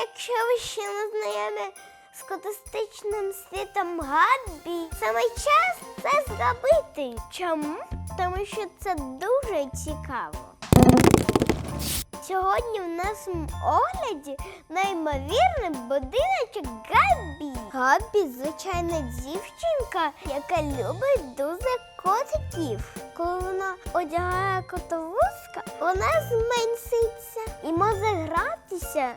якщо ви ще не знайомі з фантастичним світом Габбі, саме час це зробити. Чому? Тому що це дуже цікаво. Сьогодні в нашому огляді неймовірний будиночок Габбі. Габбі звичайна дівчинка, яка любить дуже котиків. Коли вона одягає котовузка, вона зменшиться і може гратися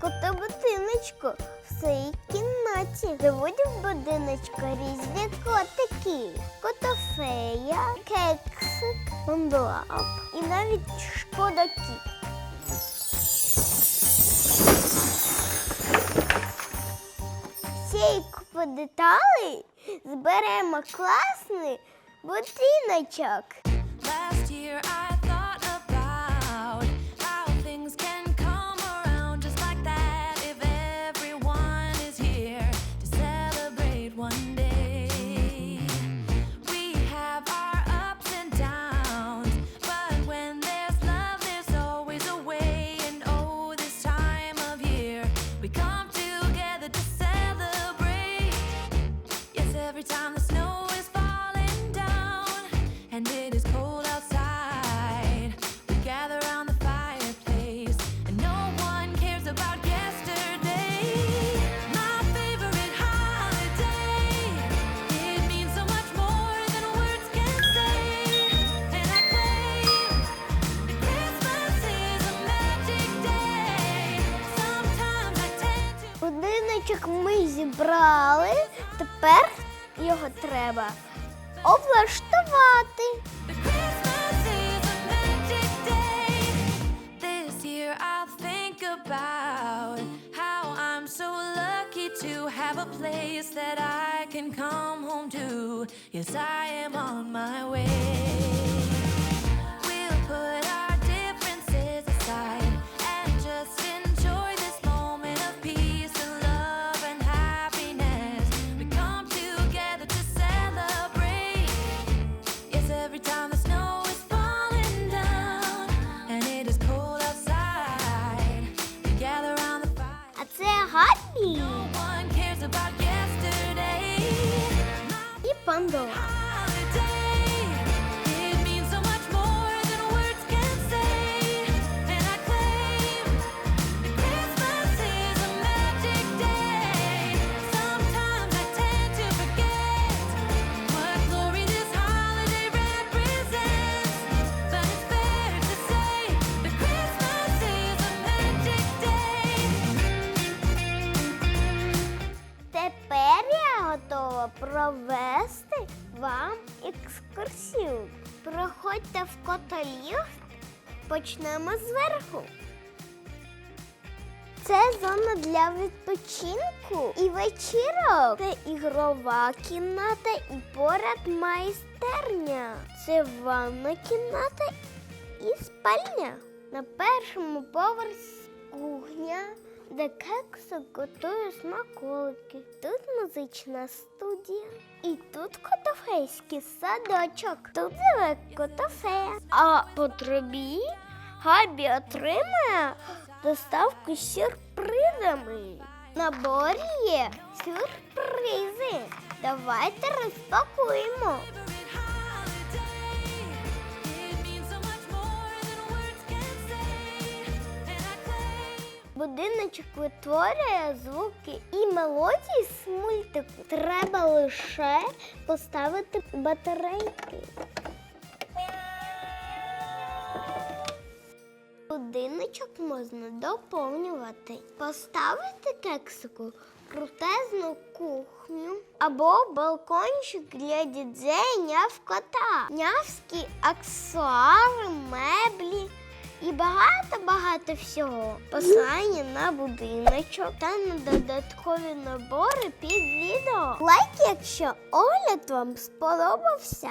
в котобудиночку в своїй кімнаті. Живуть в будиночку різні котики. Котофея, кексик, монблап і навіть шкодаки. Цієї купи деталей зберемо класний будиночок. Last year I place that I can come home to. Yes, I am on my way. І готова провести вам екскурсію. Проходьте в котоліфт. Почнемо зверху. Це зона для відпочинку і вечірок. Це ігрова кімната і поряд майстерня. Це ванна кімната і спальня. На першому поверсі кухня, де кексик готує смаколики. Тут музична студія. І тут котофейський садочок. Тут живе котофея. А по трубі Габі отримає доставку з сюрпризами. Наборі є сюрпризи. Давайте розпакуємо. Будиночок витворює звуки і мелодії з мультику. Треба лише поставити батарейки. Будиночок можна доповнювати. Поставити кексику крутезну кухню або балкончик для дідзея няв кота, нявські аксесуари, меблі і багато-багато всього. Посилання на будиночок та на додаткові набори під відео. Лайк, якщо огляд вам сподобався.